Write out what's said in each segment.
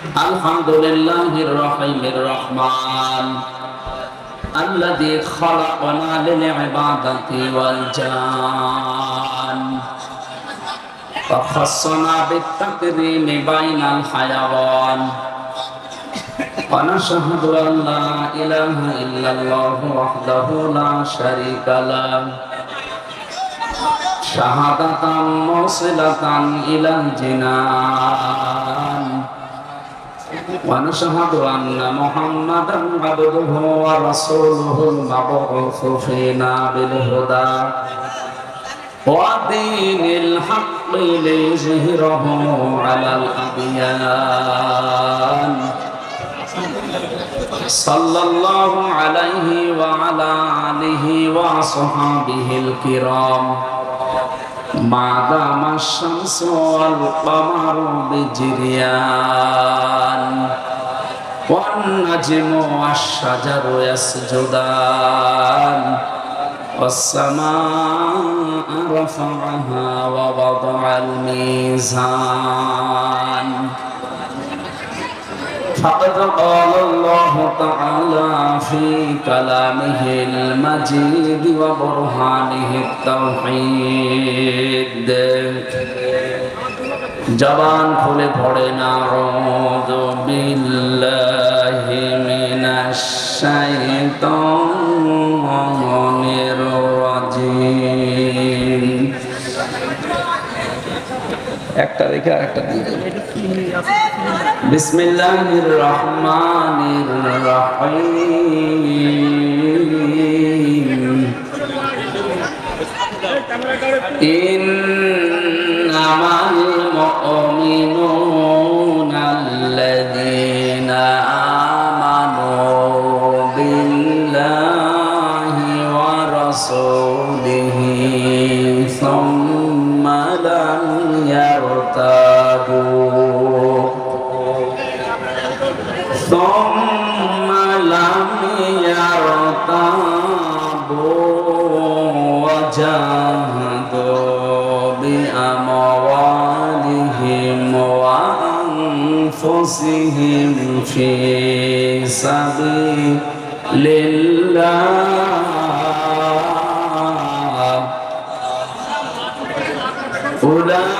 আলহামদুলিল্লাহির রহিমির রহমান الذي خلقنا للعبادة والجان وخصنا بالتكريم بين الحيوان ونشهد أن لا إله إلا الله وحده لا شريك له شهادة موصلة إلى الجنان ونشهد أن محمدا عبده ورسوله المبعوث فينا بالهدى ودين الحق ليظهره على الأديان صلى الله عليه وعلى آله وصحابه الكرام ما دام الشمس والقمر بجريان والنجم والشجر يسجدان والسماء رفعها ووضع الميزان فقد قال الله تعالى في كلامه المجيد وبرهانه التوحيد জবান খুলে পড়ে না রোদ বিল্লাহি মিনাশ শাইতানির একটা রেখে আর একটা দিয়ে বিসমিল্লাহির রহমানির রহিম إنما المؤمنون الذين آمنوا بالله ورسوله ثم لم يرتابوا ثم لم يرتابوا وجاهدوا بأموالهم وأنفسهم في سبيل الله أولئك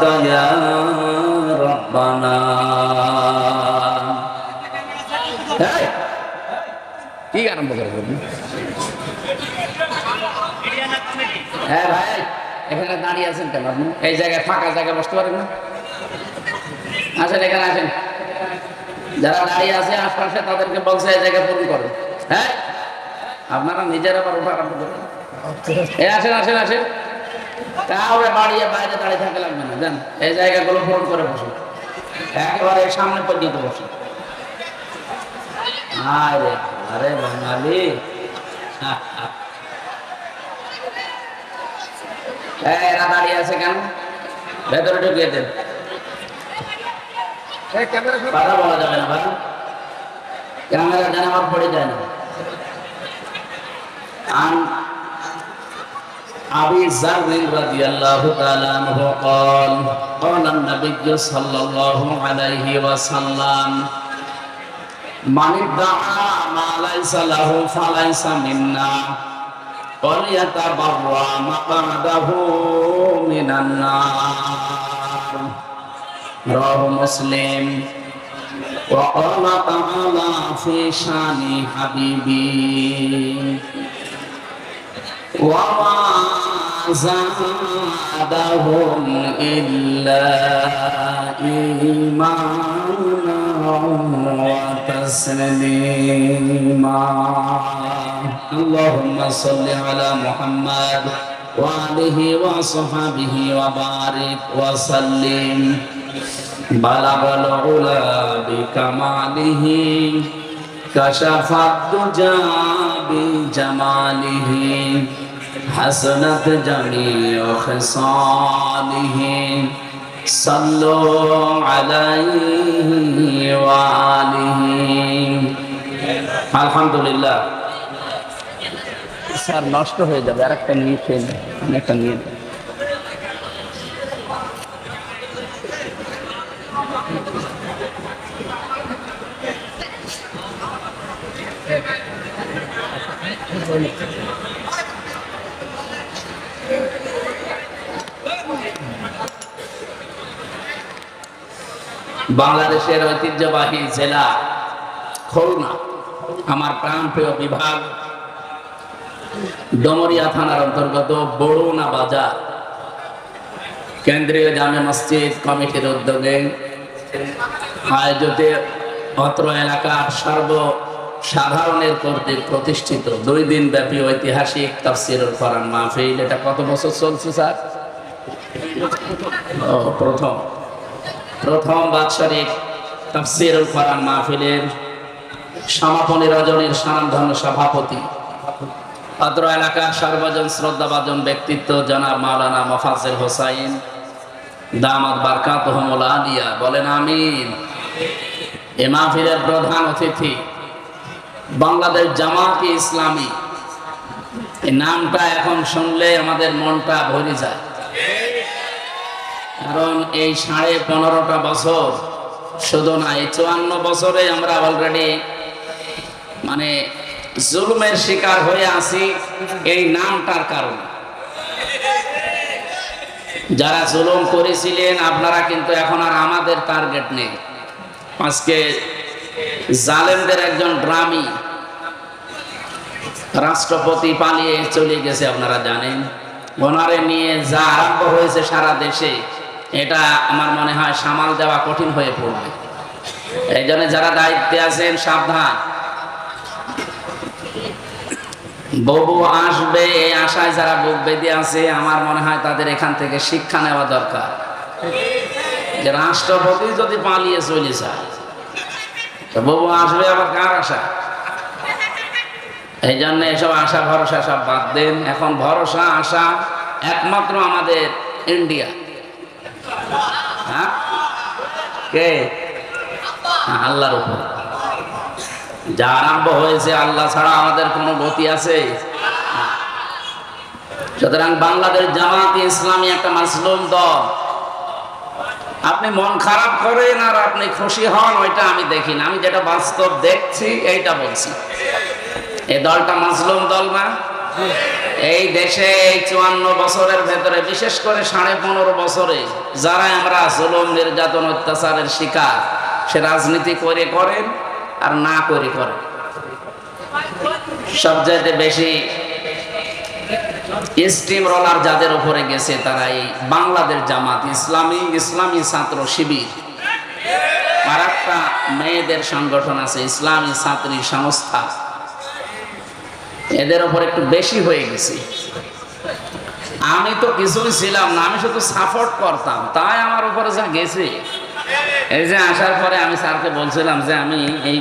يا ربنا এই, কি আরম্ভ করে বলবি হ্যাঁ ভাই এখানে দাঁড়িয়ে আছেন কেন আপনি এই জায়গায় ফাঁকা জায়গায় বসতে পারেন না আসেন এখানে আসেন যারা দাঁড়িয়ে আছে আশপাশে তাদেরকে বলছে এই জায়গায় পূরণ করে হ্যাঁ আপনারা নিজেরা আবার ওঠা আরম্ভ করেন এই আসেন আসেন কাউরে বাড়িয়ে বাইরে দাঁড়িয়ে থাকা লাগবে না জান? এই জায়গাগুলো পূরণ করে বসুন একেবারে সামনে পর্যন্ত বসুন আরে আরে বাঙালি। এরা দাঁড়িয়ে আছে কেন? ভেতরে ঢুকিয়ে দেন কথা বলা যাবে না ভাই ক্যামেরা আমার পড়ে যায় না। أبي ذر رضي الله تعالى عنه قال قال النبي صلى الله عليه وسلم من ادعى ما ليس له فليس منا وليتبرأ مقعده من النار رواه مسلم وقال تعالى في شان حبيبي وما زادهم إلا إيمانا وتسليما. اللهم صل على محمد وآله وصحبه وبارك وسلم. بلغ العلا بكماله كشف الدجى بجماله. حسنت جميع خصاله صلوا عليه وآله আলহামদুলিল্লাহ স্যার নষ্ট হয়ে যাবে আর একটা নিয়ে খেয়ে নিন। আমি একটা নিয়ে নিন। বাংলাদেশের ঐতিহ্যবাহী জেলা খুলনা, আমার প্রাণপ্রিয় বিভাগ। ডমরিয়া থানার অন্তর্গত বড়ুনা বাজার। কেন্দ্রীয় জামে মসজিদ কমিটির উদ্যোগে আয়োজিত অত্র এলাকার সর্ব সাধারণের কর্তৃক প্রতিষ্ঠিত দুই দিন ব্যাপী ঐতিহাসিক তাফসিরুল কোরআন মাহফিল। এটা কত বছর চলছে, স্যার? প্রথম। প্রথম বাৎসরিক তাফসিরুল কোরআন মাহফিলের সমাপনী রজনীর স্বনামধন্য সভাপতি। অত্র এলাকার সর্বজন শ্রদ্ধাভাজন ব্যক্তিত্ব জনাব মাওলানা মোফাজ্জেল হোসাইন। দামাত বারকাত আলিয়া বলেন, আমিন। এ মাহফিলের প্রধান অতিথি বাংলাদেশ জামাত ইসলামী। এই নামটা এখন শুনলে আমাদের মনটা ভরে যায়। কারণ এই সাড়ে পনেরোটা বছর শুধু না, এই চুয়ান্ন বছরে আমরা অলরেডি মানে জুলুমের শিকার হয়ে আছি এই নামটার কারণে। যারা জুলুম করেছিলেন, আপনারা কিন্তু এখন আর আমাদের টার্গেট নেই। আজকে জালেমদের একজন ড্রামি রাষ্ট্রপতি পালিয়ে চলে গেছে, আপনারা জানেন। ওনারে নিয়ে যা আরম্ভ হয়েছে সারা দেশে। এটা আমার মনে হয় সামাল দেওয়া কঠিন হয়ে পড়বে। এই জন্য যারা দায়িত্বে আছেন, সাবধান। ববু আসবে, এই আশায় যারা বুক বেঁধে আছে, আমার মনে হয় তাদের এখান থেকে শিক্ষা নেওয়া দরকার। যে রাষ্ট্রপতি যদি পালিয়ে চলে যায় ববু আসবে আবার কার আশা? এই জন্য এসব আশা, ভরসা সব বাদ দেন। এখন ভরসা, আশা একমাত্র আমাদের ইন্ডিয়া। হ্যাঁ? কে? আল্লাহর উপর। যা আরম্ভ হয়েছে আল্লাহ ছাড়া আমাদের কোনো গতি আছে? সুতরাং বাংলাদেশ জামাত ইসলামী একটা মাসলুম দল। আপনি মন খারাপ করেন আর আপনি খুশি হন, ওইটা আমি দেখি না। আমি যেটা বাস্তব দেখছি, এইটা বলছি। এই দলটা মাসলুম দল না? এই দেশে এই চুয়ান্ন বছরের ভেতরে, বিশেষ করে সাড়ে পনেরো বছরে যারা আমরা জুলুম, নির্যাতন, অত্যাচারের শিকার, সে রাজনীতি করে করেন আর না করে করেন সবচাইতে বেশি স্টিম রোলার যাদের উপরে গেছে, তারা এই বাংলাদেশ জামাত, ইসলামী ইসলামী ছাত্র শিবির। আর একটা মেয়েদের সংগঠন আছে, ইসলামী ছাত্রী সংস্থা। এদের ওপর একটু বেশি হয়ে গেছি। আমি তো কিছুই ছিলাম না আমি শুধু সাপোর্ট করতাম তাই আমার উপরে যা গেছে। এই যে আসার পরে আমি স্যারকে বলছিলাম যে আমি এই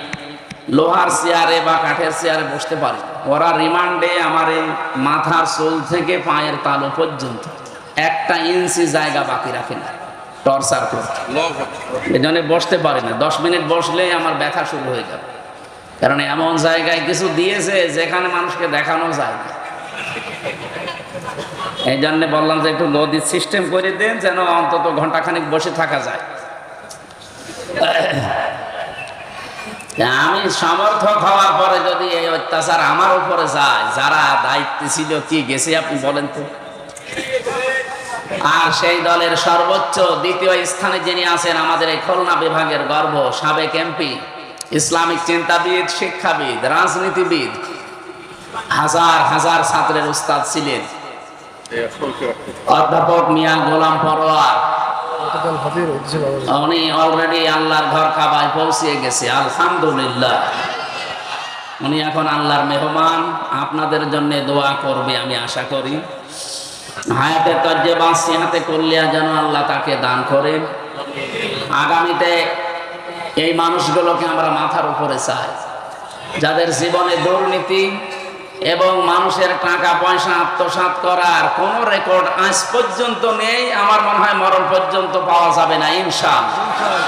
লোহার চেয়ারে বা কাঠের চেয়ারে বসতে পারি। ওরা রিমান্ডে আমার এই মাথার চুল থেকে পায়ের তালু পর্যন্ত একটা ইঞ্চি জায়গা বাকি রাখে না টর্চার করতে। এই জন্য বসতে পারি না দশ মিনিট বসলেই আমার ব্যথা শুরু হয়ে যাবে। কারণ এমন জায়গায় কিছু দিয়েছে যেখানে মানুষকে দেখানো যায় এই জন্য বললাম যে একটু নদীর সিস্টেম করে দেন যেন অন্তত ঘন্টাখানিক বসে থাকা যায়। আমি সমর্থক হওয়ার পরে যদি এই অত্যাচার আমার উপরে যায়, যারা দায়িত্বে ছিল কি গেছে আপনি বলেন তো? আর সেই দলের সর্বোচ্চ দ্বিতীয় স্থানে যিনি আছেন, আমাদের এই খুলনা বিভাগের গর্ব সাবেক এমপি ইসলামিক চিন্তাবিদ, শিক্ষাবিদ, রাজনীতিবিদ, হাজার হাজার ছাত্রের উস্তাদ ছিলেন। অধ্যাপক মিয়া গোলাম পরোয়ার। উনি অলরেডি আল্লাহর ঘর কাবায় পৌঁছে গেছে, আলহামদুলিল্লাহ। উনি এখন আল্লাহর মেহমান, আপনাদের জন্য দোয়া করবে আমি আশা করি। হায়াতে তজ্জে বাঁচি হাতে করলিয়া যেন আল্লাহ তাকে দান করেন। আগামীতে এই মানুষগুলোকে আমরা মাথার উপরে চাই। যাদের জীবনে দুর্নীতি এবং মানুষের টাকা, পয়সা আত্মসাত করার কোন রেকর্ড আজ পর্যন্ত নেই, আমার মনে হয় মরণ পর্যন্ত পাওয়া যাবে না, ইনশাআল্লাহ।